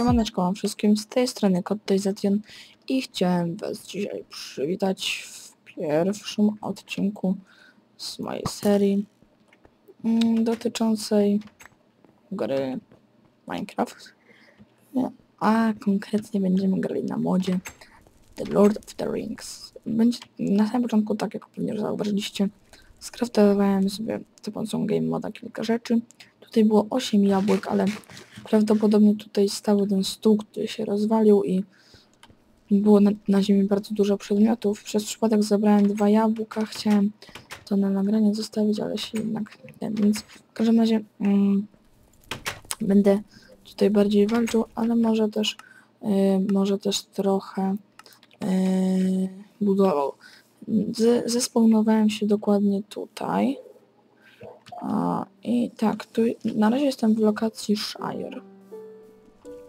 Siemaneczko wam wszystkim, z tej strony Kottejzation i chciałem was dzisiaj przywitać w pierwszym odcinku z mojej serii mm, dotyczącej gry Minecraft. Nie, A konkretnie będziemy grali na modzie The Lord of the Rings. Będzie na samym początku, tak jak pewnie już zauważyliście, skraftowałem sobie za pomocą game moda kilka rzeczy. Tutaj było 8 jabłek, ale prawdopodobnie tutaj stał ten stół, który się rozwalił i było na, na ziemi bardzo dużo przedmiotów. Przez przypadek zabrałem dwa jabłka, chciałem to na nagranie zostawić, ale się jednak nie, więc w każdym razie mm, będę tutaj bardziej walczył, ale może też y, może też trochę y, budował. Z, zespawnowałem się dokładnie tutaj. A, I tak, tu na razie jestem w lokacji Shire.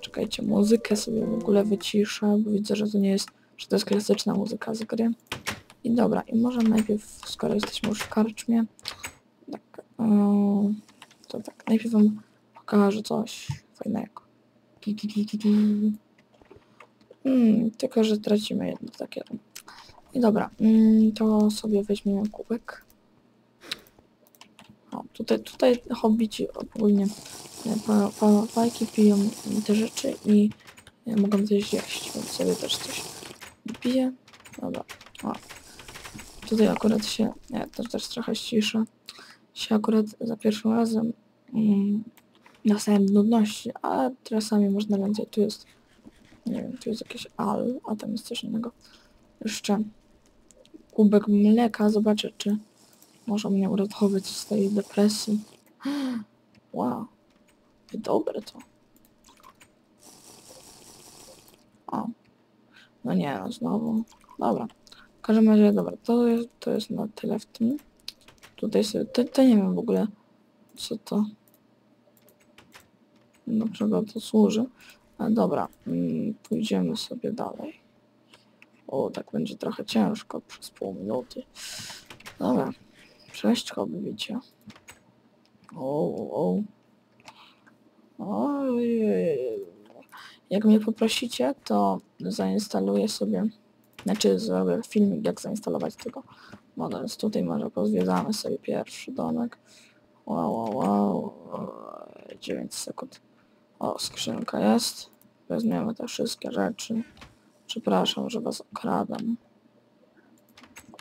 Czekajcie, muzykę sobie w ogóle wyciszę, bo widzę, że to nie jest, że to jest klasyczna muzyka z gry. I dobra, i może najpierw, skoro jesteśmy już w karczmie, tak, yy, to tak, najpierw wam pokażę coś fajnego. Ti. Hmm, tylko, że tracimy jedno takie. I dobra, mm, to sobie weźmiemy kubek. O, tutaj, tutaj hobbici ogólnie e, pa, pa, fajki piją te rzeczy i e, mogą coś jeść, więc sobie też coś piję. Dobra, o. Tutaj akurat się, ja też, też trochę ściszę, się akurat za pierwszym razem mm, samym nudności, a czasami można więcej. Tu jest, nie wiem, tu jest jakieś al, a tam jest coś innego. Jeszcze kubek mleka, zobaczę czy może mnie uratować z tej depresji. Wow. Dobre to. O. No nie, no znowu. Dobra. W każdym razie, dobra, to jest, to jest na tyle w tym. Tutaj sobie, to, to nie wiem w ogóle, co to, do czego to służy. Ale dobra, mm, pójdziemy sobie dalej. O, tak będzie trochę ciężko przez pół minuty. Dobra, Cześć hobby, wiecie. O, o. Ojej. Jak mnie poprosicie, to zainstaluję sobie, znaczy zrobię filmik, jak zainstalować tego więc tutaj może pozwiedzamy sobie pierwszy domek. Wow, wow, wow. 9 sekund. O, skrzynka jest. Weźmiemy te wszystkie rzeczy. Przepraszam, że was okradam.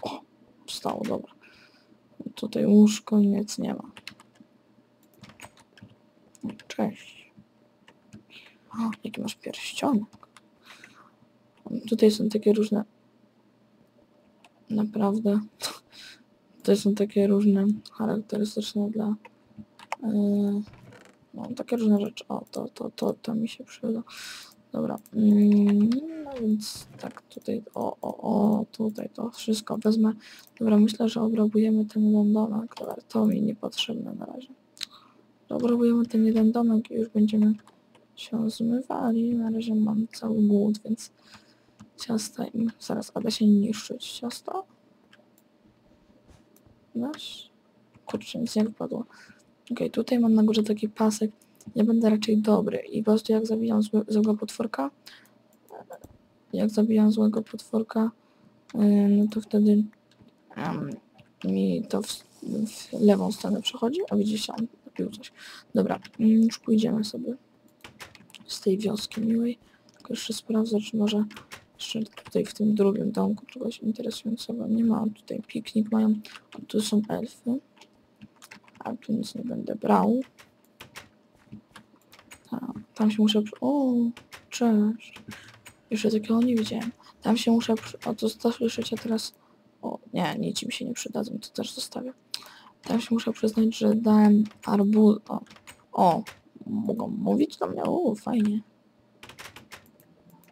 O, stało, dobra. Tutaj łóżko, nic nie ma. Cześć. O, jaki masz pierścionek. Tutaj są takie różne... Naprawdę. Tutaj są takie różne charakterystyczne dla... Yy, no, takie różne rzeczy. O, to, to, to, to mi się przyda. Dobra. Mm, no więc tak, tutaj, o, o, o, tutaj to wszystko wezmę. Dobra, myślę, że obrabujemy ten jeden domek. Dobra, to mi niepotrzebne na razie. Obrabujemy ten jeden domek i już będziemy się zmywali. Na razie mam cały głód, więc ciasta im zaraz, a da się niszczyć ciasto. Wiesz? Kurczę, nic nie wypadło. Okej, okay, tutaj mam na górze taki pasek ja będę raczej dobry i po prostu jak zabijam złe, złego potworka, jak zabijam złego potworka, no to wtedy mi to w, w, lewą stronę przechodzi, a widzicie, on napił coś. Dobra, yy, już pójdziemy sobie z tej wioski miłej. Tylko jeszcze sprawdzę, czy może jeszcze tutaj w tym drugim domku czegoś interesującego nie ma. Tutaj piknik mają, tu są elfy. A tu nic nie będę brał. Tam się muszę... O, cześć. Jeszcze takiego nie widziałem. Tam się muszę... O, to słyszycie teraz... O, nie, nic mi się nie przydadzą, to też zostawię. Tam się muszę przyznać, że dałem arbuz... O, o, mogą mówić do mnie? O, fajnie.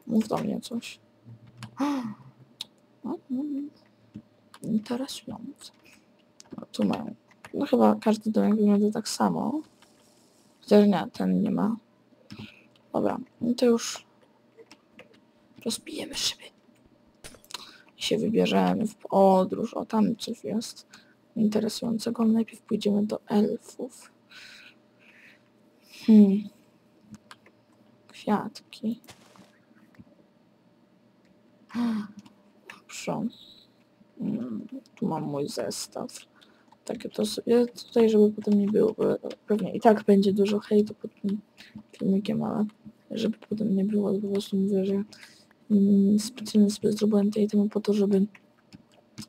Mów do mnie coś. No, interesujące. No, tu mają... No chyba każdy domek wygląda tak samo. Chociaż nie, ten nie ma Dobra, no to już rozbijemy szyby. I się wybierzemy w podróż. O, tam coś jest interesującego. Najpierw pójdziemy do elfów. Hmm. kwiatki. Dobrze. Mm, Tu mam mój zestaw. Takie to sobie tutaj, żeby potem nie było, bo pewnie i tak będzie dużo hejtu pod tym filmikiem, ale żeby potem nie było, po prostu mówię, że mm, specjalnie sobie zrobiłem temu po to, żeby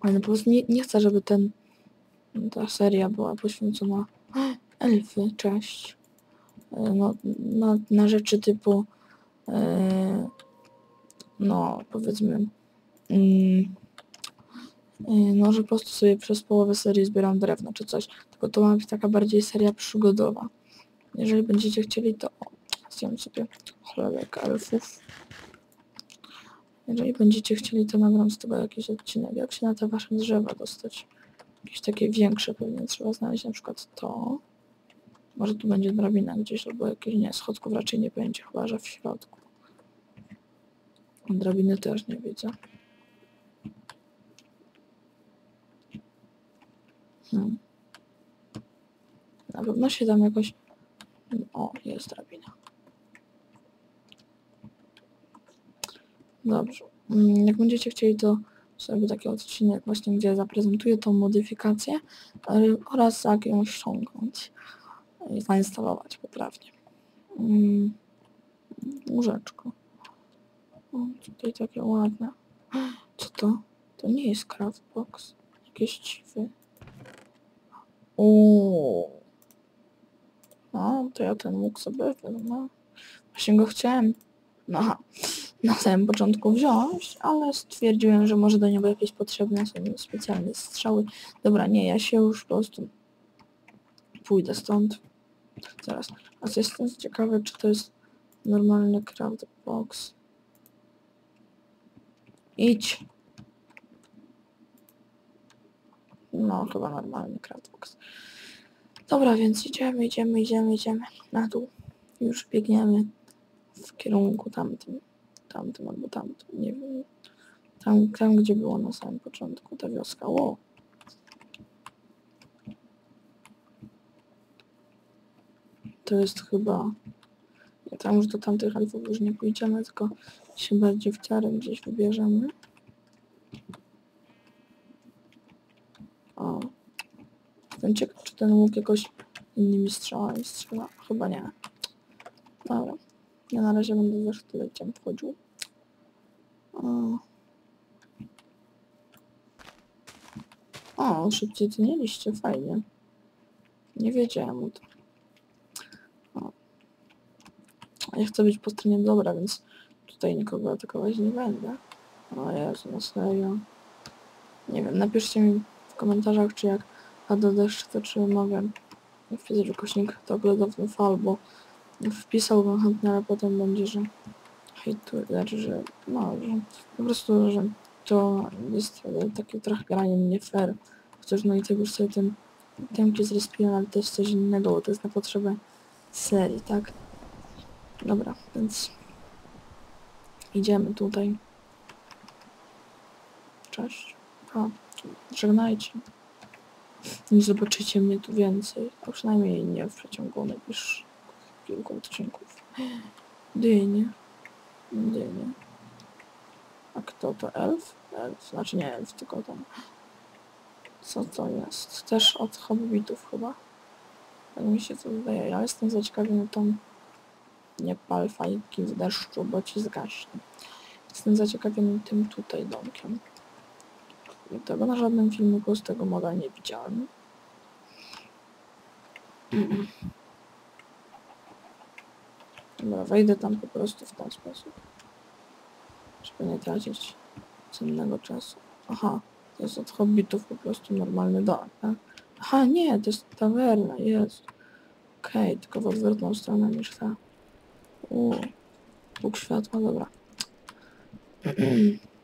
ale po prostu nie, nie chcę, żeby ten ta seria była poświęcona elfy, cześć. E, No, na, na rzeczy typu e, no powiedzmy e, no, że po prostu sobie przez połowę serii zbieram drewno czy coś. Tylko to ma być taka bardziej seria przygodowa. Jeżeli będziecie chcieli, to zjem sobie chlebek elfów. Jeżeli będziecie chcieli, to nagram z tego jakiś odcinek, jak się na te wasze drzewa dostać. Jakieś takie większe pewnie trzeba znaleźć, na przykład to. Może tu będzie drabina gdzieś, albo jakieś, nie, schodków raczej nie będzie, chyba że w środku. Drabiny też nie widzę. Hmm. Na pewno się tam jakoś... O, jest drabina. Dobrze. Mm, Jak będziecie chcieli, to zrobię taki odcinek właśnie, gdzie zaprezentuję tą modyfikację oraz jak ją ściągnąć i zainstalować poprawnie. Mm, Łóżeczko. O, tutaj takie ładne. Co to? To nie jest craftbox. Jakieś dziwy. O. No, to ja ten mógł sobie, no. Właśnie go chciałem na, na samym początku wziąć, ale stwierdziłem, że może do niego jakieś potrzebne są specjalne strzały. Dobra, nie, ja się już po prostu pójdę stąd. Zaraz. A co jestem ciekawy, czy to jest normalny craftbox. Idź. No, chyba normalny craftbox. Dobra, więc idziemy, idziemy, idziemy, idziemy na dół. Już biegniemy w kierunku tamtym, tamtym albo tamtym, nie wiem. Tam, tam gdzie było na samym początku ta wioska. Ło. To jest chyba... Nie, tam już do tamtych elfów już nie pójdziemy, tylko się bardziej w ciarę gdzieś wybierzemy. O. Jestem ciekaw, czy ten łuk jakoś innymi strzałami strzela. Chyba nie. Dobra. Ja na razie będę wiesz, tyle cię wchodził. O. o, szybciej tnieliście, fajnie. Nie wiedziałem o tym. O. Ja chcę być po stronie dobra, więc tutaj nikogo atakować nie będę. O Jezu, na serio. Nie wiem, napiszcie mi komentarzach, czy jak pada deszcz, to czy mogę wpisać ukośnik to oglądowny fal, bo wpisałbym chętnie, ale potem będzie, że hejtu, znaczy, że no, że po prostu, że to jest takie trochę granie nie fair. Chociaż no i tego już sobie ten temki zrespiłem, ale to jest coś innego, bo to jest na potrzebę serii, tak? Dobra, więc idziemy tutaj. Cześć. Żegnajcie. Nie zobaczycie mnie tu więcej, a przynajmniej nie w przeciągu najbliższych kilku odcinków. Dynie. Dynie. A kto to elf? Elf, znaczy nie elf, tylko ten. Co to jest? Też od hobbitów chyba. Tak mi się to wydaje. Ja jestem zaciekawiony tą nie pal fajki w deszczu, bo ci zgaśnie. Jestem zaciekawiony tym tutaj domkiem. Tego na żadnym filmiku z tego moda nie widziałem. Dobra, wejdę tam po prostu w ten sposób. Żeby nie tracić cennego czasu. Aha, to jest od hobbitów po prostu normalny dom, tak? Aha, nie, to jest tawerna, jest. Okej, tylko w odwrotną stronę niż ta. U, Bóg światła, dobra.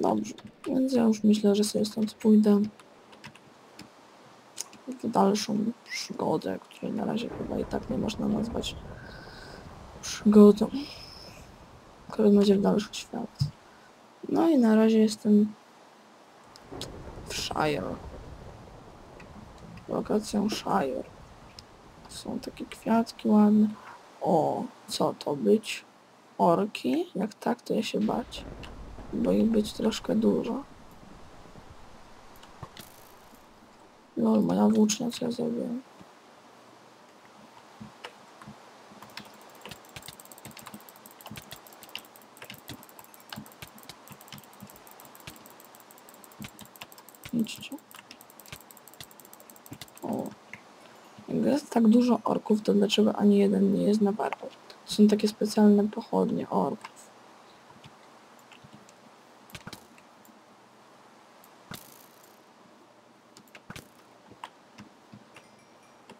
Dobrze, więc ja już myślę, że sobie stąd pójdę w dalszą przygodę, której na razie chyba i tak nie można nazwać przygodą. Każdym razie w dalszy świat. No i na razie jestem w Shire. Lokacją Shire. Są takie kwiatki ładne. O, co to być? Orki? Jak tak, to ja się bać. Bo ich być troszkę dużo. Lol, moja włócznia, co ja zrobiłem? Idźcie. O. Jak jest tak dużo orków, to dlaczego ani jeden nie jest na parku? To są takie specjalne pochodnie orków.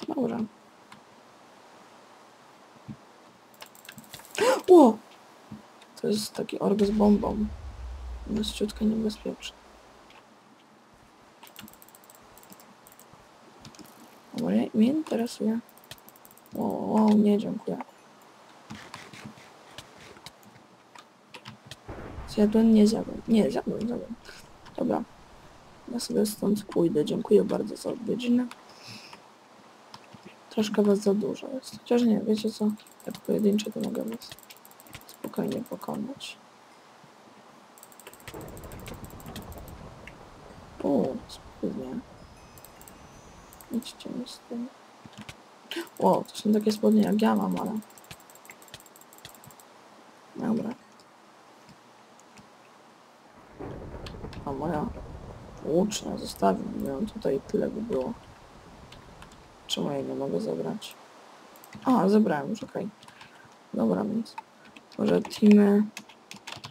Dobra. O! To jest taki ork z bombą. Jest ciutko niebezpieczny. Dobra, mnie interesuje. O, o, nie, dziękuję. Zjadłem? Nie zjadłem. Nie, zjadłem, zjadłem. Dobra. Ja sobie stąd pójdę. Dziękuję bardzo za odwiedzinę. Troszkę was za dużo jest. Chociaż nie, wiecie co? Jak pojedyncze to mogę was spokojnie pokonać. O, spokojnie. Idźcie mi z tym. O, to są takie spodnie jak ja mam, ale... Dobra. A moja włócznia zostawił ją tutaj tyle by było. Czemu jej nie mogę zabrać? A, zebrałem już, okej. Dobra, więc może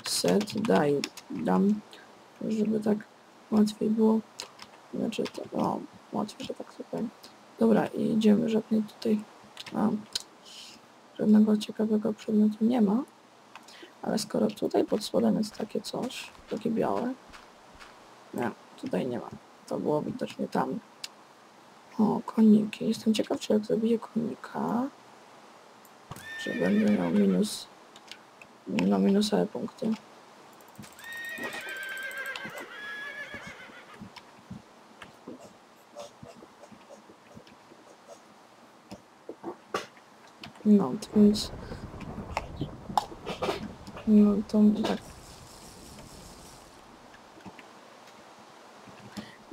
set daj, dam, żeby tak łatwiej było. Znaczy to, no, łatwiej, że tak sobie. Dobra, i idziemy, żadnej tutaj, a, żadnego ciekawego przedmiotu nie ma. Ale skoro tutaj pod spodem jest takie coś, takie białe, nie, tutaj nie ma. To było widocznie tam. O, koniki. Jestem ciekaw, czy jak zabiję konika, że będę miał minus, no minusowe punkty. No, to. No, to tak.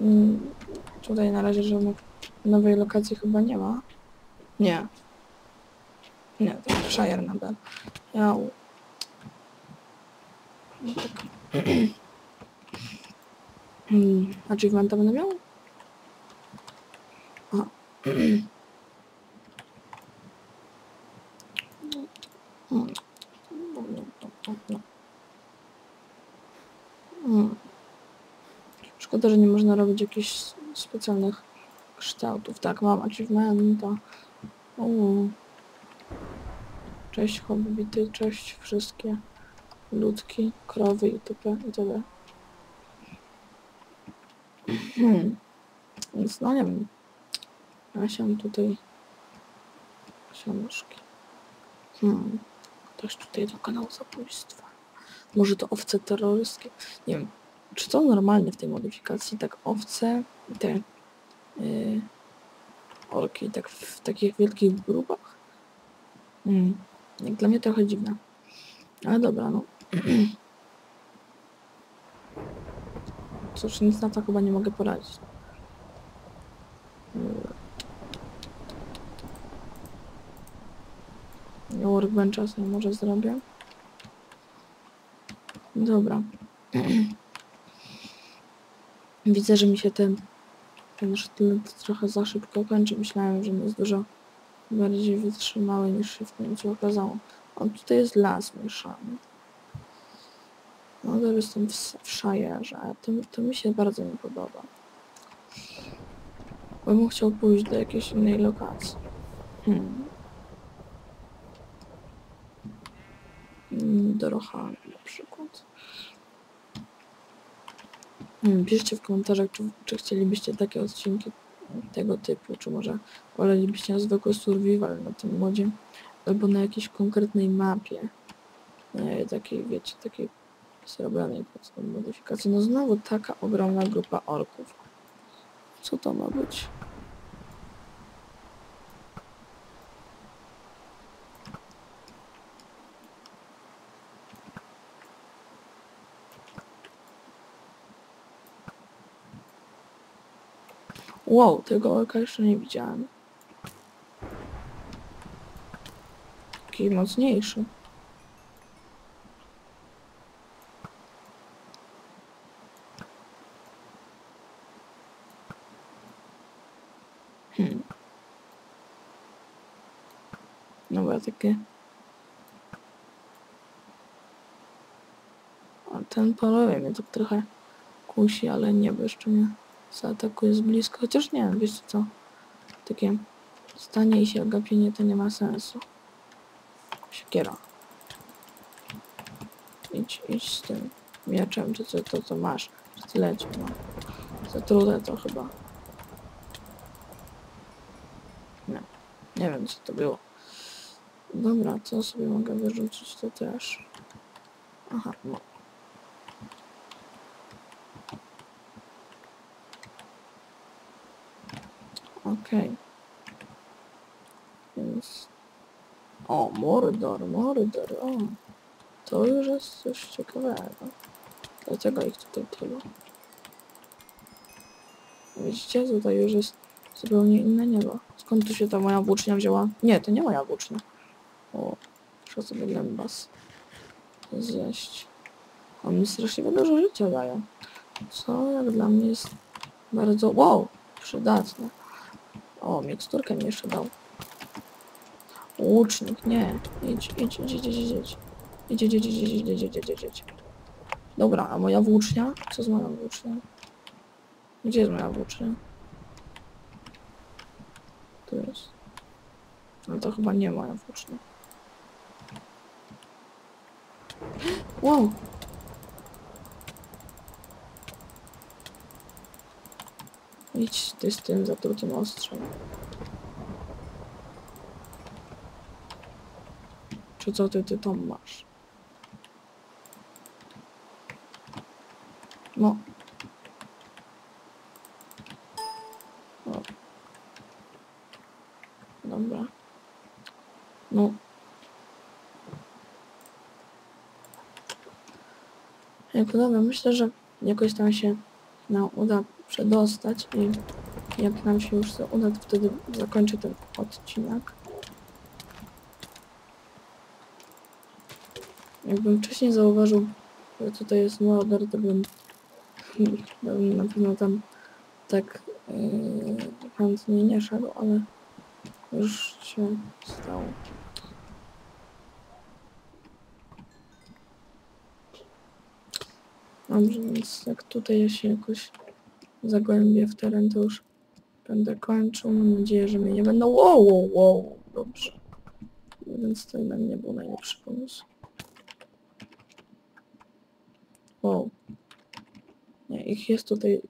Mm, Tutaj na razie żadnych nowej lokacji chyba nie ma. Nie. Nie, to Shire nadal. Ja... Hmm, Achievementa będę miał? Aha. Szkoda, że nie można robić jakichś specjalnych kształtów. Tak, mam achievementa. Uuu. Cześć hobbity, cześć wszystkie ludki, krowy itp. itd. Hmm. Więc no nie wiem. Ja się tutaj książki. Hmm. Ktoś tutaj dokonał zabójstwa. Może to owce terrorystkie? Nie wiem. Czy to normalne w tej modyfikacji? Tak owce i te yy, orki tak w takich wielkich grupach? Hmm. Dla mnie trochę dziwne. Ale dobra, no. Cóż, nic na to chyba nie mogę poradzić. Workbencha sobie może zrobię. Dobra. Widzę, że mi się ten, ten sztylet trochę za szybko kończy. Myślałem, że jest dużo bardziej wytrzymały niż się w końcu okazało. O, tutaj jest las mieszany. No to jestem w, w a to, to mi się bardzo nie podoba. Bo bym chciał pójść do jakiejś innej lokacji. Hmm. Mm, Do Rohany na przykład. Hmm, piszcie w komentarzach, czy, czy chcielibyście takie odcinki tego typu, czy może wolelibyście na zwykły survival na tym modzie, albo na jakiejś konkretnej mapie, e, takiej, wiecie, takiej zrobionej podstaw modyfikacji. No znowu taka ogromna grupa orków. Co to ma być? Wow, tego orka jeszcze nie widziałem. Taki mocniejszy. Hmm. Dobra, takie... A ten polowie mnie tak trochę kusi, ale nie, bo jeszcze mnie zaatakuje z bliska. Chociaż nie, wiecie co? Takie stanie i się gapienie to nie ma sensu. Siekiera. Idź, idź z tym mieczem, czy co to, co masz. Sztylecie, no. Zatrude to chyba. Nie. Nie wiem, co to było. Dobra, co sobie mogę wyrzucić, to też. Aha, no. Okej. Więc... O, Mordor, Mordor, o. To już jest coś ciekawego. Dlatego ich tutaj tylu. Widzicie, tutaj już jest zupełnie inne niebo. Skąd tu się ta moja włócznia wzięła? Nie, to nie moja włócznia. O, muszę sobie lębas zjeść. On mi strasznie dużo życia daje. Co jak dla mnie jest bardzo... Wow, przydatne. O, miksturkę mi jeszcze dał. Łucznik, nie. Idź, idź, idź, idź, idź. Idź, idź, idź, idź, idź, idź, idź, idź, idź, idź. Dobra, a moja włócznia? Co z moją włócznią? Gdzie jest moja włócznia? Tu jest. No to chyba nie moja włócznia. Wow! Idź ty z tym zatrutym ostrzem. Czy co ty, ty tam masz? No. O. Dobra. No. Jak dobra, myślę, że jakoś tam się nam uda przedostać i jak nam się już to uda, to wtedy zakończę ten odcinek. Jakbym wcześniej zauważył, że tutaj jest Mordor, to bym, bym na pewno tam tak yy, chętnie nie szedł, ale już się stało. Dobrze, więc jak tutaj ja się jakoś zagłębię w teren, to już będę kończył. Mam nadzieję, że mnie nie będą... Wow, wow, wow, dobrze. Więc to jednak nie był najlepszy pomysł. Wow. Nie, ich jest tutaj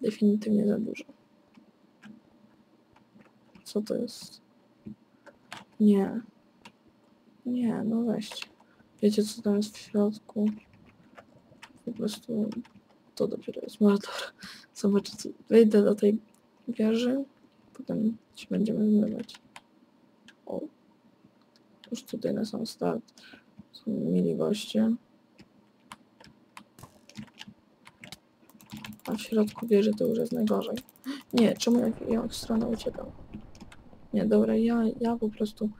definitywnie za dużo. Co to jest? Nie. Nie, no weźcie. Wiecie co tam jest w środku? Po prostu to dopiero jest Mordor. Zobaczycie, wejdę do tej wieży, potem się będziemy zmywać. O. Już tutaj na sam start są mili goście. A w środku wieży to już jest najgorzej. Nie, czemu ja, ja od strony uciekam? Nie, dobra, ja, ja po prostu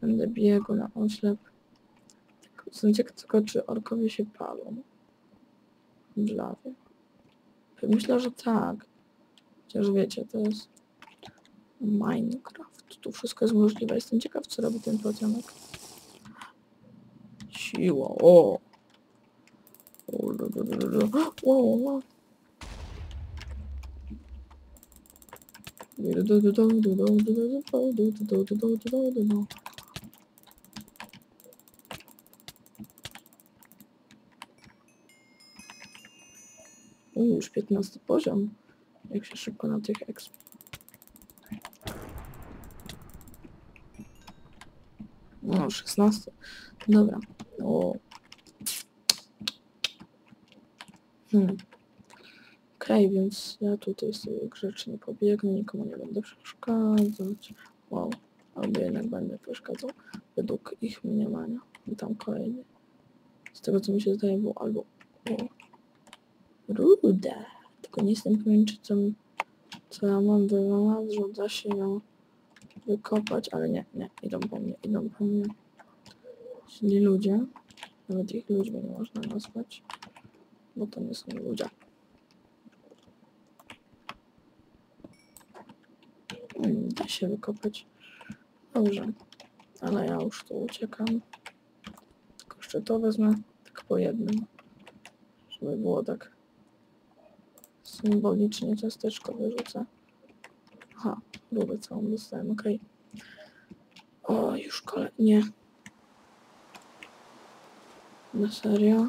będę biegł na oślep. Jestem ciekaw tylko, czy orkowie się palą. Żlawie. Myślę, że tak. Chociaż wiecie, to jest Minecraft. Tu wszystko jest możliwe. Jestem ciekaw, co robi ten pociąg. Siła, o! O, du, du. Wow, wow, U, już 15 poziom. Jak się szybko na tych exp. No, 16. Dobra. O. Hmm. Okej, okay, więc ja tutaj sobie grzecznie pobiegnę, nikomu nie będę przeszkadzać. Wow. Albo jednak będę przeszkadzał według ich mniemania. I tam kolejny. Z tego co mi się zdaje było albo... O. Ruda. Tylko nie jestem pewien, czy tam Co ja mam wywołać, że da się ją wykopać, ale nie, nie, idą po mnie, idą po mnie. Czyli ludzie, nawet ich ludźmi nie można nazwać, bo to nie są ludzie. Mm, Da się wykopać. Dobrze, ale ja już tu uciekam. Tylko jeszcze to wezmę tak po jednym, żeby było tak symbolicznie ciasteczko wyrzucę. Aha, rurę całą dostałem, okej. O, już kole... nie. Na serio?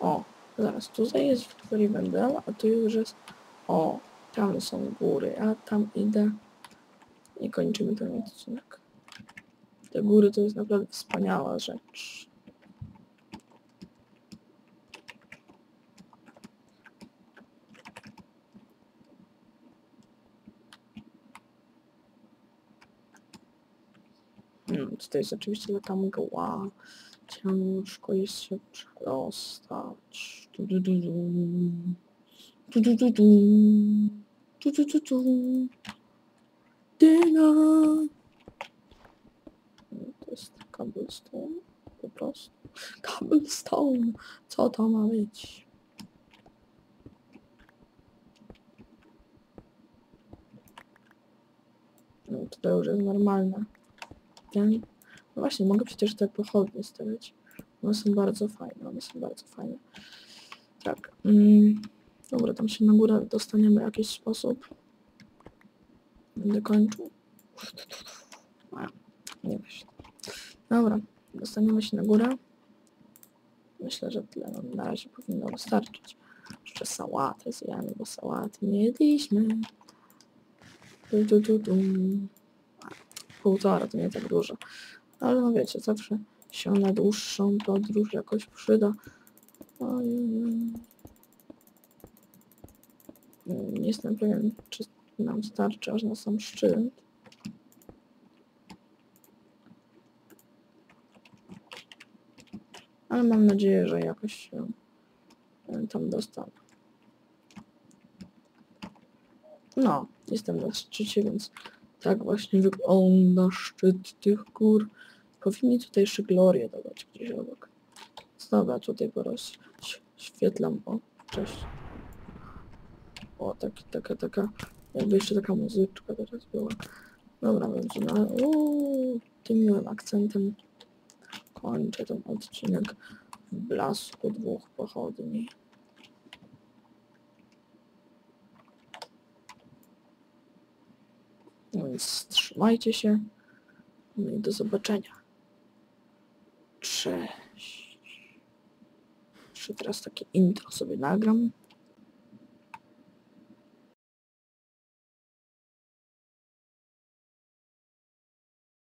O, zaraz, tutaj jest Victory Vendel, a tu już jest... O, tam są góry, a tam idę i kończymy ten odcinek. Te góry to jest naprawdę wspaniała rzecz. Tutaj jest oczywiście taka mgła. Ciężko jest się przedostać. Tu, tu. Tu, tu, tu, tu. Tu, tu, tu, tu. Dyna. Mm, To jest cobblestone. Po prostu. Cobblestone. Co to ma być? No tutaj już jest normalne. Ten... No właśnie, mogę przecież te pochodnie stawiać. One są bardzo fajne, one są bardzo fajne. Tak. Mm, dobra, tam się na górę dostaniemy w jakiś sposób. Będę kończył. Nie myślę. Dobra, dostaniemy się na górę. Myślę, że tyle nam na razie powinno wystarczyć. Jeszcze sałatę zjemy, bo sałaty nie jedliśmy. Tu, tu, tu. A, Półtora to nie tak dużo. Ale no wiecie, zawsze się na dłuższą podróż jakoś przyda. Nie jestem pewien, czy nam starczy aż na sam szczyt. Ale mam nadzieję, że jakoś się e, tam dostanę. No, jestem na szczycie, więc tak właśnie wygląda szczyt tych gór. Powinni tutaj jeszcze glorię dodać gdzieś obok. Dobra, tutaj porozświetlam. O, cześć. O, taki, taka, taka, jakby jeszcze taka muzyczka teraz była. Dobra, więc na uuu, tym miłym akcentem kończę ten odcinek w blasku dwóch pochodni. No więc trzymajcie się. No i do zobaczenia. Cześć. Jeszcze teraz takie intro sobie nagram.